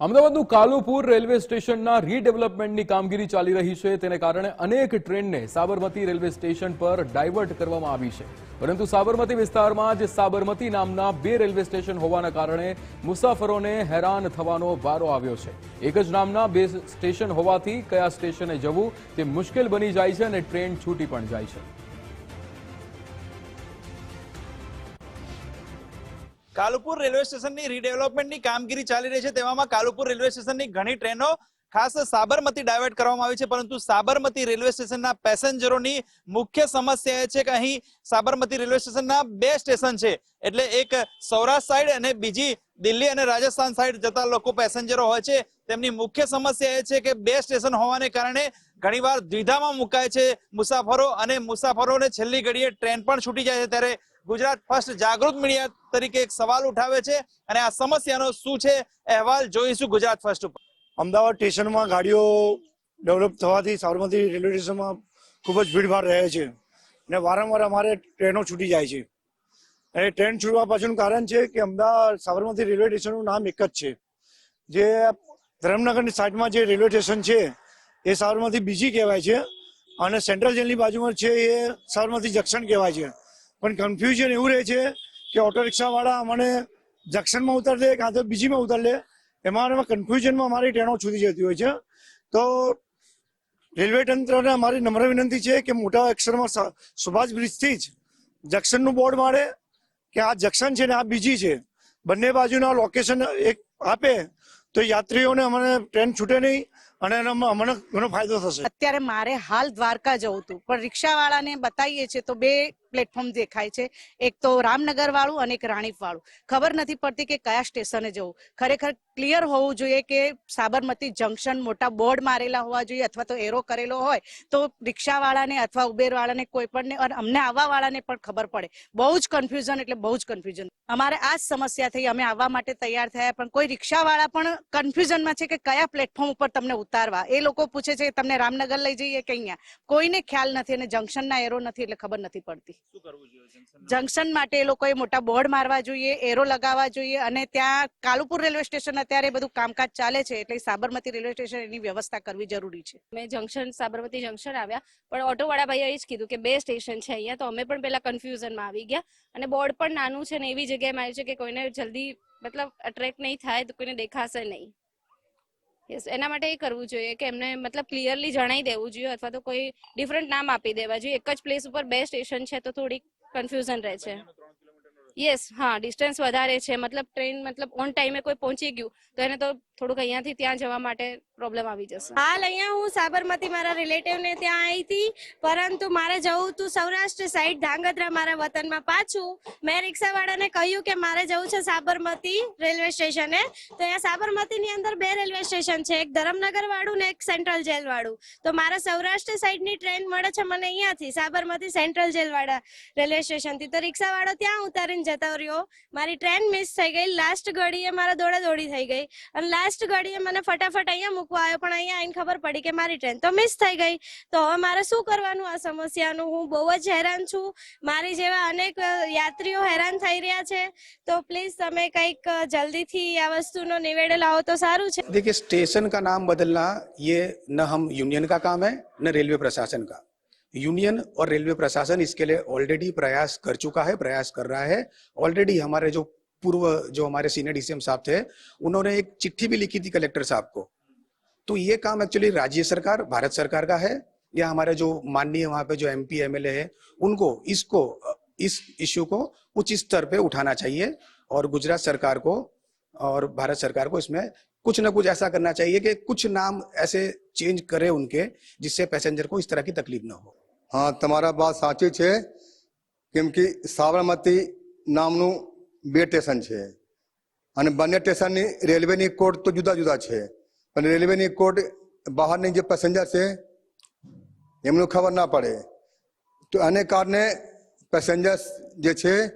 અમદાવાદનું કાલુપુર રેલવે સ્ટેશનના રીડેવલપમેન્ટની કામગીરી ચાલી રહી છે. તેને કારણે અનેક ટ્રેનને સાબરમતી રેલવે સ્ટેશન પર ડાયવર્ટ કરવામાં આવી છે. પરંતુ સાબરમતી વિસ્તારમાં જ સાબરમતી નામના બે રેલવે સ્ટેશન હોવાના કારણે મુસાફરોને હેરાન થવાનો વારો આવ્યો છે. એક જ નામના બે સ્ટેશન હોવાથી કયા સ્ટેશને જવું તે મુશ્કેલ બની જાય છે અને ટ્રેન છૂટી પણ જાય છે. કાલુપુર રેલવે સ્ટેશનની રીડેવલપમેન્ટની કામગીરી ચાલી રહી છે. તેવામાં કાલુપુર રેલવે સ્ટેશનની ઘણી ટ્રેનો ખાસ સાબરમતી ડાયવર્ટ કરવામાં આવી છે. પરંતુ સાબરમતી રેલવે સ્ટેશનના પેસેન્જરોની મુખ્ય સમસ્યા એ છે કે અહીં સાબરમતી રેલવે સ્ટેશનના બે સ્ટેશન છે. એટલે એક સૌરાષ્ટ્ર સાઈડ અને બીજી દિલ્હી અને રાજસ્થાન સાઈડ જતા લોકો પેસેન્જરો હોય છે. તેમની મુખ્ય સમસ્યા એ છે કે બે સ્ટેશન હોવાને કારણે ઘણીવાર દ્વિધામાં મુકાય છે મુસાફરો અને મુસાફરોને છેલ્લી ઘડીએ ટ્રેન પણ છૂટી જાય છે. ત્યારે ગુજરાત ફર્સ્ટ જાગૃત મીડિયા તરીકે એક સવાલ ઉઠાવે છે અને આ સમસ્યાનો શું છે અહેવાલ જોઈશું ગુજરાત ફર્સ્ટ ઉપર. અમદાવાદ સ્ટેશનમાં ગાડીઓ ડેવલપ થવાથી સાબરમતી રેલવે સ્ટેશનમાં ખૂબ જ ભીડભાડ રહે છે અને વારંવાર અમારે ટ્રેનો છૂટી જાય છે. અને ટ્રેન છૂટવા પાછળનું કારણ છે કે અમદાવાદ સાબરમતી રેલવે સ્ટેશનનું નામ એક જ છે. જે ધરમનગરની સાઈડમાં જે રેલવે સ્ટેશન છે, એ સાબરમતી બીજી કહેવાય છે અને સેન્ટ્રલ જેલની બાજુમાં છે એ સાબરમતી જંકશન કહેવાય છે. પણ કન્ફ્યુઝન એવું રહે છે કે ઓટો રિક્ષાવાળા અમને જંકશનમાં ઉતાર દે કાં તો બીજીમાં ઉતાર લે. એમાં કન્ફ્યુઝનમાં અમારી ટ્રેનો છૂટી જતી હોય છે. તો રેલવે તંત્રને અમારી નમ્ર વિનંતી છે કે મોટા અક્ષરમાં સુભાષ બ્રિજથી જ જંકશનનું બોર્ડ મારે કે આ જંકશન છે ને, આ બીજી છે. બંને બાજુના લોકેશન એક આપે તો યાત્રીઓને અમને ટ્રેન છૂટે નહીં અને અમને ઘણો ફાયદો થશે. અત્યારે મારે હાલ દ્વારકા જવું હતું. પણ રિક્ષાવાળાને બતાવીએ છીએ તો બે પ્લેટફોર્મ દેખાય છે. એક તો રામનગર વાળું અને એક રાણીપ વાળું ખબર નથી પડતી કે કયા સ્ટેશને જવું. ખરેખર ક્લિયર હોવું જોઈએ કે સાબરમતી જંકશન મોટા બોર્ડ મારેલા હોવા જોઈએ અથવા તો એરો કરેલો હોય તો રિક્ષાવાળાને અથવા ઉબેર વાળાને કોઈ પણ અમને આવવા વાળાને પણ ખબર પડે. બહુ જ કન્ફ્યુઝન એટલે બહુ જ કન્ફ્યુઝન અમારે આ જ સમસ્યા થઈ. અમે આવવા માટે તૈયાર થયા પણ કોઈ રિક્ષાવાળા પણ કન્ફ્યુઝનમાં છે કે કયા પ્લેટફોર્મ ઉપર તમને ઉતારવા. એ લોકો પૂછે છે તમને રામનગર લઈ જઈએ કે અહીંયા? કોઈને ખ્યાલ નથી અને જંકશનના એરો નથી એટલે ખબર નથી પડતી. શું કરવું જોઈએ જંકશન માટે એ લોકોએ મોટા બોર્ડ મારવા જોઈએ એરો લગાવવા જોઈએ અને ત્યાં કાલુપુર રેલવે સ્ટેશન અત્યારે બધું કામકાજ ચાલે છે એટલે સાબરમતી રેલવે સ્ટેશન એની વ્યવસ્થા કરવી જરૂરી છે. અમે જંકશન સાબરમતી જંકશન આવ્યા પણ ઓટોવાળા ભાઈએ એ જ કીધું કે બે સ્ટેશન છે અહીંયા તો અમે પણ પેલા કન્ફ્યુઝનમાં આવી ગયા. અને બોર્ડ પણ નાનું છે ને એવી જગ્યાએ માર્યું છે કે કોઈને જલ્દી મતલબ અટ્રેક્ટ નહીં થાય તો કોઈને દેખાશે નહીં. યસ એના માટે એ કરવું જોઈએ કે એમને મતલબ ક્લિયરલી જણાવી દેવું જોઈએ અથવા તો કોઈ ડિફરન્ટ નામ આપી દેવા જોઈએ. એક જ પ્લેસ ઉપર બે સ્ટેશન છે તો થોડીક કન્ફ્યુઝન રહે છે. યસ હા ડિસ્ટન્સ વધારે છે. મતલબ ટ્રેન મતલબ ઓન ટાઈમે કોઈ પહોંચી ગયું તો એને તો થોડુંક અહીંયાથી ત્યાં જવા માટે પ્રોબ્લેમ આવી જશે. હાલ અહીંયા હું સાબરમતી મારા રિલેટિવને ત્યાં આવી હતી, પરંતુ મારે જવું હતું સૌરાષ્ટ્ર સાઈડ ધાંગધ્રા મારા વતનમાં પાછું. મેં રિક્ષાવાળાને કહ્યું કે મારે જવું છે સાબરમતી રેલવે સ્ટેશને તો અહીંયા સાબરમતીની અંદર બે રેલવે સ્ટેશન છે, એક ધરમનગર વાળું ને એક સેન્ટ્રલ જેલ વાળું તો મારા સૌરાષ્ટ્ર સાઈડની ટ્રેન મળે છે મને અહીંયાથી, સાબરમતી સેન્ટ્રલ જેલ વાળા રેલવે સ્ટેશનથી તો રિક્ષાવાળો ત્યાં ઉતારીને જતો રહ્યો. મારી ટ્રેન મિસ થઈ ગઈ લાસ્ટ ઘડીએ મારા દોડા દોડી થઈ ગઈ. અને લાસ્ટ ઘડીએ મને ફટાફટ અહીંયા મૂકવા આવ્યો પણ અહીંયા આવીને ખબર પડી કે મારી ટ્રેન તો મિસ થઈ ગઈ તો હવે મારે શું કરવાનું આ સમસ્યાનું હું બહુ જ હેરાન છું મારી જેવા અનેક અ, યાત્રીઓ હેરાન થઈ રહ્યા છે તો પ્લીઝ તમે કંઈક અ, જલ્દીથી આ વસ્તુનો નિવેડે લાવો તો સારું છે देखिए स्टेशन का नाम बदलना ये न हम यूनियन का काम है न रेलवे प्रशासन का यूनियन और रेलवे प्रशासन इसके लिए ऑलरेडी प्रयास कर चुका है प्रयास कर रहा है ऑलरेडी हमारे जो पूर्व जो हमारे सीनियर डीसीएम साहब थे उन्होंने एक चिट्ठी भी लिखी थी कलेक्टर साहब को तो ये काम एक्चुअली राज्य सरकार भारत सरकार का है या हमारे जो माननीय वहाँ पे जो एमपी एमएलए है उनको इसको इस इश्यू को उच्च स्तर पे उठाना चाहिए और गुजरात सरकार को और भारत सरकार को इसमें कुछ ना कुछ ऐसा करना चाहिए कि कुछ नाम ऐसे चेंज करे उनके जिससे पैसेंजर को इस तरह की तकलीफ ना हो હા તમારા વાત સાચી છે કેમ કે સાબરમતી નામનું બે સ્ટેશન છે. અને બંને સ્ટેશનની રેલવેની કોડ તો જુદા જુદા છે. પણ રેલવેની કોડ બહારની જે પેસેન્જર છે, એમનું ખબર ના પડે. તો આને કારણે પેસેન્જર્સ જે છે,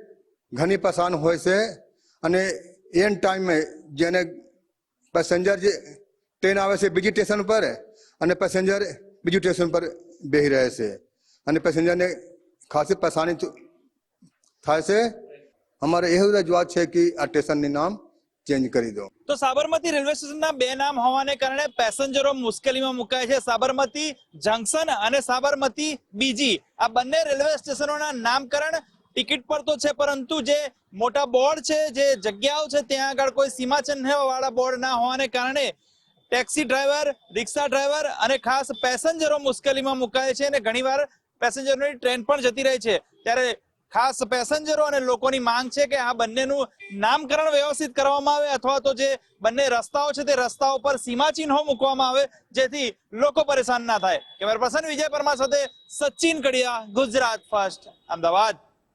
ઘણી પરેશાન હોય છે. અને એન ટાઈમે જેને પેસેન્જર જે ટ્રેન આવે છે બીજી સ્ટેશન પર અને પેસેન્જર બીજું સ્ટેશન પર બેહી રહે છે. અને પેસેન્જરને ખાસી પરેશાની થાય છે. અમારે એવું રજૂઆત છે કે આ સ્ટેશનનું નામ ચેન્જ કરી દો. તો સાબરમતી રેલવે સ્ટેશનના બે નામ હોવાને કારણે પેસેન્જરો મુશ્કેલીમાં મુકાય છે. સાબરમતી જંકશન અને સાબરમતી બીજી. આ બંને રેલવે સ્ટેશનોના નામકરણ ટિકિટ પર તો છે, પરંતુ જે મોટા બોર્ડ છે, જે જગ્યાઓ છે, ત્યાં આગળ કોઈ સીમાચિહ્ન વાળા બોર્ડ ના હોવાને કારણે ટેક્સી ડ્રાઈવર, રિક્ષા ડ્રાઈવર અને ખાસ પેસેન્જરો મુશ્કેલીમાં મુકાય છે અને ઘણીવાર પેસેન્જરોની ટ્રેન પણ જતી રહી છે. ત્યારે ખાસ પેસેન્જરો અને લોકોની માંગ છે કે આ બંનેનું નામકરણ વ્યવસ્થિત કરવામાં આવે અથવા તો જે બંને રસ્તાઓ છે તે રસ્તાઓ પર સીમાચિહ્નો મૂકવામાં આવે, જેથી લોકો પરેશાન ના થાય. કેમેરા પર્સન વિજય પરમાર સાથે સચિન કડિયા, ગુજરાત ફર્સ્ટ, અમદાવાદ.